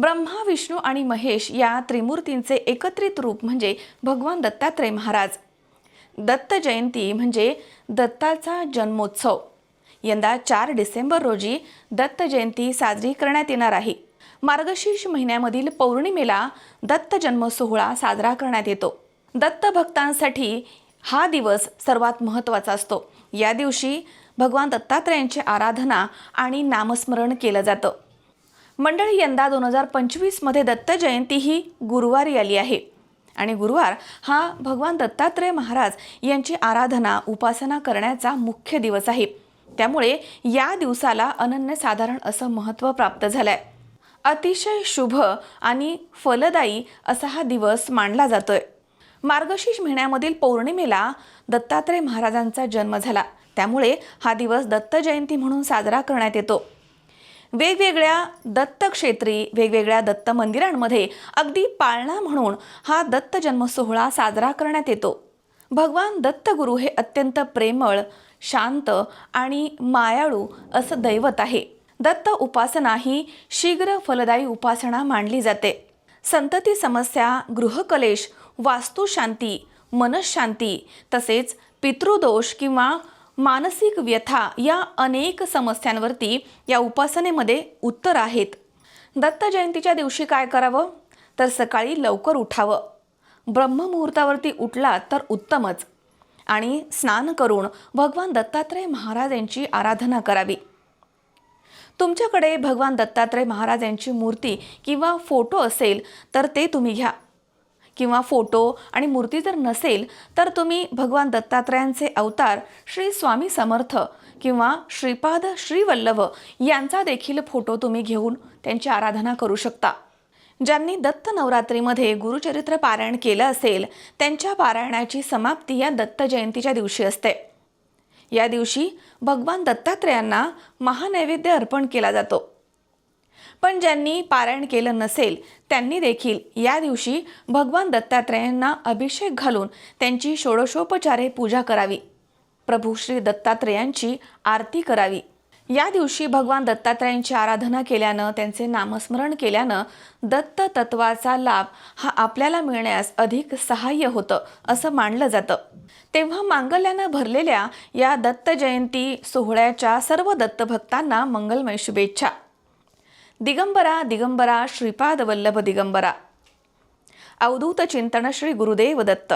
ब्रह्मा विष्णू आणि महेश या त्रिमूर्तींचे एकत्रित रूप म्हणजे भगवान दत्तात्रय महाराज. दत्त जयंती म्हणजे दत्ताचा जन्मोत्सव. यंदा चार डिसेंबर रोजी दत्त जयंती साजरी करण्यात येणार आहे. मार्गशीर्ष महिन्यामधील पौर्णिमेला दत्त जन्म सोहळा साजरा करण्यात येतो. दत्त भक्तांसाठी हा दिवस सर्वात महत्त्वाचा असतो. या दिवशी भगवान दत्तात्रयांची आराधना आणि नामस्मरण केलं जातं. मंडळी यंदा दोन हजार पंचवीसमध्ये दत्त जयंती ही गुरुवारी आली आहे. आणि गुरुवार हा भगवान दत्तात्रय महाराज यांची आराधना उपासना करण्याचा मुख्य दिवस आहे. त्यामुळे या दिवसाला अनन्यसाधारण असं महत्त्व प्राप्त झालं आहे अतिशय शुभ आणि फलदायी असा हा दिवस मानला जातोय. मार्गशीर्ष महिन्यामधील पौर्णिमेला दत्तात्रय महाराजांचा जन्म झाला. त्यामुळे हा दिवस दत्त जयंती म्हणून साजरा करण्यात येतो. वेगवेगळ्या दत्तक्षेत्री वेगवेगळ्या दत्त मंदिरांमध्ये अगदी पाळणा म्हणून हा दत्त जन्म सोहळा साजरा करण्यात येतो. भगवान दत्तगुरू हे अत्यंत प्रेमळ शांत आणि मायाळू असं दैवत आहे. दत्त उपासना ही शीघ्र फलदायी उपासना मानली जाते. संतती समस्या गृहकलेश वास्तुशांती मनशांती तसेच पितृदोष किंवा मानसिक व्यथा या अनेक समस्यांवरती या उपासनेमध्ये उत्तर आहेत. दत्त जयंतीच्या दिवशी काय करावं? तर सकाळी लवकर उठावं. ब्रह्ममुहूर्तावरती उठला तर उत्तमच. आणि स्नान करून भगवान दत्तात्रय महाराज यांची आराधना करावी. तुमच्याकडे भगवान दत्तात्रय महाराज यांची मूर्ती किंवा फोटो असेल तर ते तुम्ही घ्या. किंवा फोटो आणि मूर्ती जर नसेल तर तुम्ही भगवान दत्तात्रयांचे अवतार श्री स्वामी समर्थ किंवा श्रीपाद श्रीवल्लभ यांचा देखील फोटो तुम्ही घेऊन त्यांची आराधना करू शकता. ज्यांनी दत्त नवरात्रीमध्ये गुरुचरित्र पारायण केलं असेल त्यांच्या पारायणाची समाप्ती या दत्त जयंतीच्या दिवशी असते. या दिवशी भगवान दत्तात्रयांना महानैवेद्य अर्पण केला जातो. पण ज्यांनी पारायण केलं नसेल त्यांनी देखील या दिवशी भगवान दत्तात्रयांना अभिषेक घालून त्यांची षोडशोपचारे पूजा करावी. प्रभू श्री दत्तात्रयांची आरती करावी. या दिवशी भगवान दत्तात्रयांची आराधना केल्यानं त्यांचे नामस्मरण केल्यानं दत्त तत्वाचा लाभ हा आपल्याला मिळण्यास अधिक सहाय्य होतं असं मानलं जातं. तेव्हा मांगल्यानं भरलेल्या या दत्त जयंती सोहळ्याच्या सर्व दत्तभक्तांना मंगलमय शुभेच्छा. ದಿಗಂಬರ ದಿಗಂಬರ ಶ್ರೀಪಾದವಲ್ಲಭ ದಿಗಂಬರ. ಅವಧೂತ ಚಿಂತನ ಶ್ರೀ ಗುರುದೇವದತ್ತ.